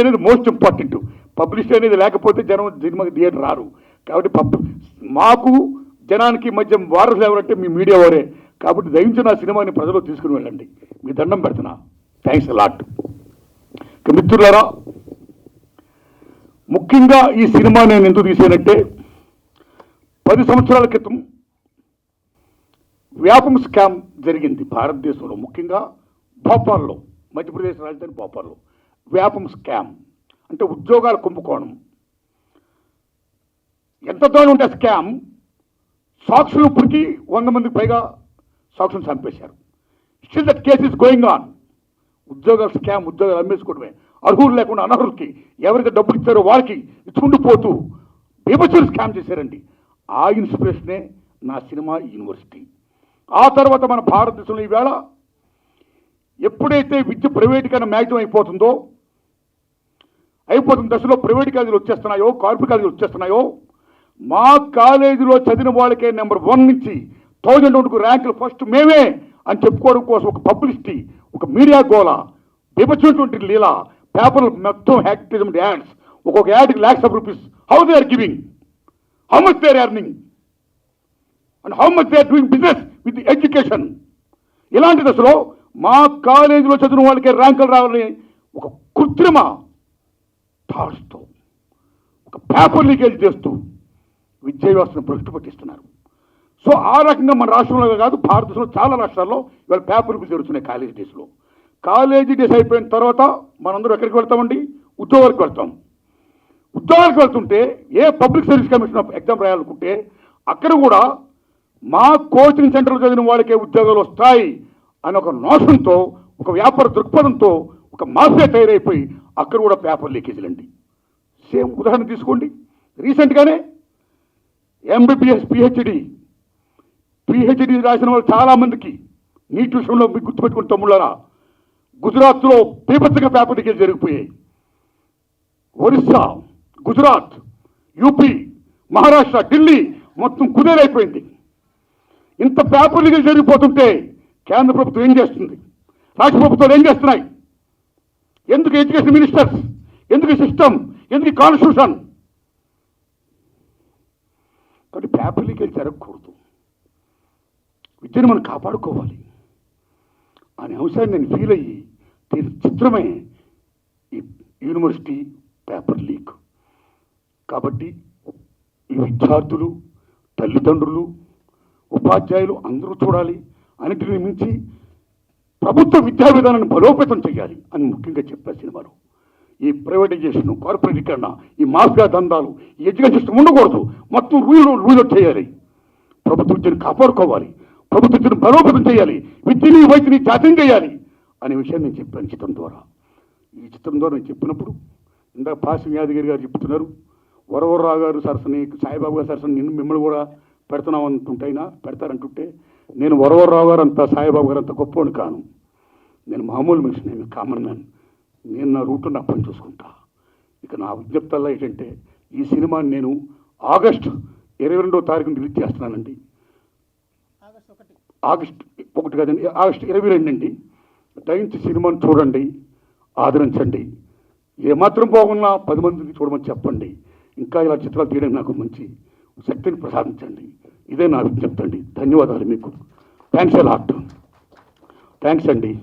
అనేది most important publicity అనేది లేకపోతే జనం సినిమాకి థియేటర్ రారు. కాబట్టి పబ్ మాకు జనానికి మధ్య వారసులు ఎవరంటే మీ మీడియా వారే. కాబట్టి దయించి నా సినిమాని ప్రజలు తీసుకుని వెళ్ళండి. మీ దండం పెడుతున్నా. థ్యాంక్స్ లాట్ మిత్రులారా ముఖ్యంగా ఈ సినిమా నేను ఎందుకు తీసానంటే పది సంవత్సరాల క్రితం వ్యాపం స్కామ్ జరిగింది భారతదేశంలో. ముఖ్యంగా భోపాల్లో మధ్యప్రదేశ్ రాజధాని భోపాల్లో. వ్యాపం స్కామ్. అంటే ఉద్యోగాల కుంభకోణం. ఎంత దూరం ఉంటే స్కామ్ సాక్షులు ఇప్పటికీ వంద మందికి పైగా సాక్షులు చంపేశారు. Still that case is going on ఉద్యోగాల స్కామ్ ఉద్యోగాలు అమ్మేసుకోవడమే. అర్హులు లేకుండా అనర్హులకి ఎవరికి డబ్బులు ఇచ్చారో వాళ్ళకి ఇచ్చుకుండిపోతూ బీభత్సలు స్కామ్ చేశారండి. ఆ ఇన్స్పిరేషనే నా సినిమా యూనివర్సిటీ. ఆ తర్వాత మన భారతదేశంలో ఈవేళ ఎప్పుడైతే విద్య ప్రైవేట్ కన్నా మ్యాక్సిమం అయిపోతుందో అయిపోతున్న దశలో ప్రైవేట్ కాలేజీలు వచ్చేస్తున్నాయో కార్పొరేట్ కాలేజీలు వచ్చేస్తున్నాయో మా కాలేజీలో చదివిన వాళ్ళకే నెంబర్ వన్ నుంచి థౌజండ్ వన్కు ర్యాంకులు ఫస్ట్ మేమే అని చెప్పుకోవడం కోసం ఒక పబ్లిసిటీ ఒక మీడియా గోల విభజించినటువంటి లీల పేపర్లు మొత్తం యాక్టిజం యాడ్స్ ఒక్కొక్క యాడ్కి lakhs of rupees how they are giving how much they are earning and how much they are doing business with education ఇలాంటి దశలో మా కాలేజీలో చదివిన వాళ్ళకే ర్యాంకులు రావాలని ఒక కృత్రిమ థాట్స్తో ఒక పేపర్ లీకేజ్ చేస్తూ విద్యా వ్యవస్థను పట్టిస్తున్నారు. సో ఆ రకంగా మన రాష్ట్రంలో కాదు భారతదేశంలో చాలా రాష్ట్రాల్లో ఇవాళ పేపర్ జరుగుతున్నాయి కాలేజీ డేస్లో కాలేజీ డేస్ అయిపోయిన తర్వాత మనందరూ ఎక్కడికి వెళ్తామండి? ఉద్యోగాలకు వెళ్తాం. ఉద్యోగాలకు వెళ్తుంటే ఏ public service commission of exam రాయాలనుకుంటే అక్కడ కూడా మా కోచింగ్ సెంటర్లో చదివిన వాళ్ళకే ఉద్యోగాలు వస్తాయి అని ఒక నోషంతో ఒక వ్యాపార దృక్పథంతో ఒక మాఫియా తయారైపోయి అక్కడ కూడా పేపర్ లీకేజీలు అండి సేమ్ ఉదాహరణ తీసుకోండి. రీసెంట్గానే ఎంబీబీఎస్ పిహెచ్డి పిహెచ్డి రాసిన వాళ్ళు చాలామందికి నీట్ విషయంలో మీకు గుర్తుపెట్టుకుని తమ్ముళ్ళారా? గుజరాత్లో బీభత్సంగా పేపర్ లీకేజ్ జరిగిపోయాయి. ఒరిస్సా గుజరాత్ యూపీ మహారాష్ట్ర ఢిల్లీ మొత్తం కుదేరైపోయింది ఇంత పేపర్ లీకేజ్ జరిగిపోతుంటే కేంద్ర ప్రభుత్వం ఏం చేస్తుంది? రాష్ట్ర ప్రభుత్వాలు ఏం చేస్తున్నాయి? ఎందుకు ఎడ్యుకేషన్ మినిస్టర్స్? ఎందుకు సిస్టమ్ ఎందుకు కాన్స్టిట్యూషన్ కాబట్టి పేపర్ లీకేజ్ జరగకూడదు. విద్యను మనం కాపాడుకోవాలి. అనే అంశాన్ని నేను ఫీల్ అయ్యి దీని చిత్రమే ఈ యూనివర్సిటీ పేపర్ లీక్. కాబట్టి ఈ విద్యార్థులు తల్లిదండ్రులు ఉపాధ్యాయులు అందరూ చూడాలి. అన్నిటిని మించి ప్రభుత్వ విద్యా విధానాన్ని బలోపేతం చేయాలి అని ముఖ్యంగా చెప్పారు సినిమాలో ఈ ప్రైవేటైజేషన్ కార్పొరేటీకరణ ఈ మాఫియా దందాలు ఈ ఎడ్యుకేషన్ సిస్టమ్ ఉండకూడదు. మొత్తం రూల్ రూల్ చేయాలి. ప్రభుత్వ విద్యను కాపాడుకోవాలి. ప్రభుత్వ విద్యను బలోపేతం చేయాలి. విద్యని వైద్యని జాతీయం చేయాలి అనే విషయాన్ని నేను చెప్పాను చిత్రం ద్వారా. ఈ చిత్రం ద్వారా నేను చెప్పినప్పుడు ఇందాక పాసి యాదగిరి గారు చెప్తున్నారు వరవరరావు గారు సరసని సాయిబాబు గారు సరసని నిన్ను మిమ్మల్ని కూడా పెడుతున్నాం అంటుంటైనా పెడతారంటుంటే నేను వరవరరావు గారు అంత సాయిబాబు గారు అంత గొప్పవాడిని కాను. నేను మామూలు మనిషి నేను కామన్ మ్యాన్. నేను నా రూట్ నా పని చూసుకుంటా. ఇక నా విజ్ఞప్తల్లా ఏంటంటే ఈ సినిమాని నేను ఆగస్ట్ ఇరవై రెండో తారీఖున రిలీజ్ చేస్తున్నానండి. ఆగస్ట్ ఒకటి. కదండి ఆగస్ట్ ఇరవై రెండు అండి. దయించి సినిమాని చూడండి ఆదరించండి. ఏమాత్రం బాగున్నా పది మందికి చూడమని చెప్పండి. ఇంకా ఇలా చిత్రాలు తీయడం నాకు మంచి శక్తిని ప్రసాదించండి. ఇదే నా విజ్ఞప్తి అండి. ధన్యవాదాలు మీకు. థ్యాంక్స్ ఎ లాట్ థ్యాంక్స్ అండి.